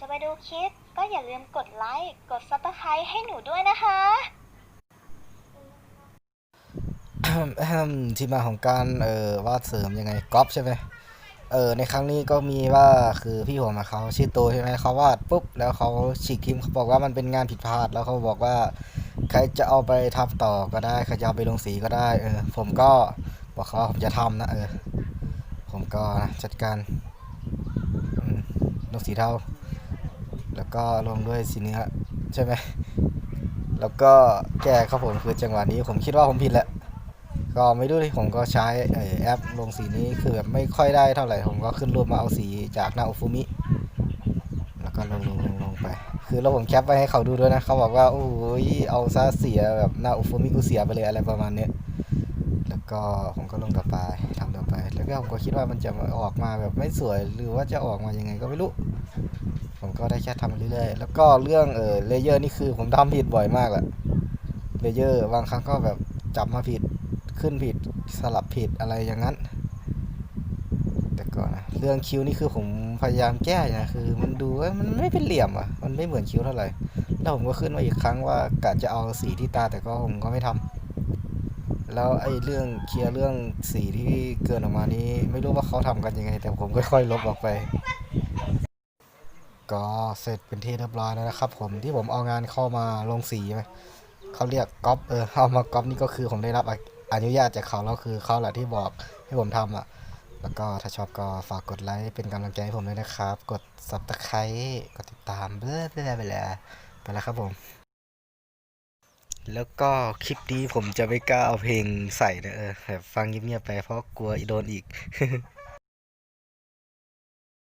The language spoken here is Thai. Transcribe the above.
จะไปดูคลิป ก็อย่าลืมกดไลค์ กดซับสไครต์ให้หนูด้วยนะคะ ที่มาของการเออวาดเสริมยังไงก๊อปใช่ไหมเออในครั้งนี้ก็มีว่าคือพี่ผมอะเขาชื่อโตใช่ไหมเขาวาดปุ๊บแล้วเขาฉีกทิ้งเขาบอกว่ามันเป็นงานผิดพลาดแล้วเขาบอกว่า ใครจะเอาไปทำต่อก็ได้ใครจะเอาไปลงสีก็ได้เออผมก็บอกเขาว่าผมจะทำนะเออผมก็จัดการลงสีเทา แล้วก็ลงด้วยสีเนื้อใช่ไหมแล้วก็แก้ครับผมคือจังหวะนี้ผมคิดว่าผมผิดแหละก็ไม่รู้เลยผมก็ใช้แอปลงสีนี้คือแบบไม่ค่อยได้เท่าไหร่ผมก็ขึ้นรูปมาเอาสีจากหน้าอุฟุมิแล้วก็ลงลงลงลงไป คือแล้วผมแคปไปให้เขาดูด้วยนะเขาบอกว่าโอ้ยเอาซะเสียแบบหน้าอุฟุมิกูเสียไปเลยอะไรประมาณเนี้ยแล้วก็ผมก็ลงต่อไปทำต่อไป แล้วก็ผมก็คิดว่ามันจะออกมาแบบไม่สวยหรือว่าจะออกมายังไงก็ไม่รู้ ผมก็ได้แค่ทำเรื่อยๆ แล้วก็เรื่องเออเลเยอร์นี่คือผมทำผิดบ่อยมากอะเลเยอร์บางครั้งก็แบบจับมาผิดขึ้นผิดสลับผิดอะไรอย่างนั้น แต่ก่อนนะเรื่องคิ้วนี่คือผมพยายามแก้นะคือ มันดูว่ามันไม่เป็นเหลี่ยมอะมันไม่เหมือนคิ้วเท่าไหร่แล้วผมก็ขึ้นมาอีกครั้งว่ากะจะเอาสีที่ตาแต่ก็ผมก็ไม่ทำแล้วไอ้เรื่องเคลียร์เรื่องสีที่เกินออกมานี้ ไม่รู้ว่าเขาทำกันยังไง แต่ผมค่อยๆลบออกไป ก็เสร็จเป็นที่เรียบร้อยแล้วนะครับ ผมที่ผมเอางานเข้ามาลงสีไหมเขาเรียกก๊อปเออเอามาก๊อปนี่ก็คือผมได้รับอนุญาตจากเขาแล้วคือเขาแหละที่บอกให้ผมทำอะ แล้วก็ถ้าชอบก็ฝากกดไลค์เป็นกำลังใจให้ผมด้วยนะครับ กด subscribe กดติดตามเบ้อไปเลยไปเลยไปแล้วครับผม แล้วก็คลิปนี้ผมจะไม่กล้าเอาเพลงใส่นะเออแบบฟังเงียบๆไปเพราะกลัวโดนอีก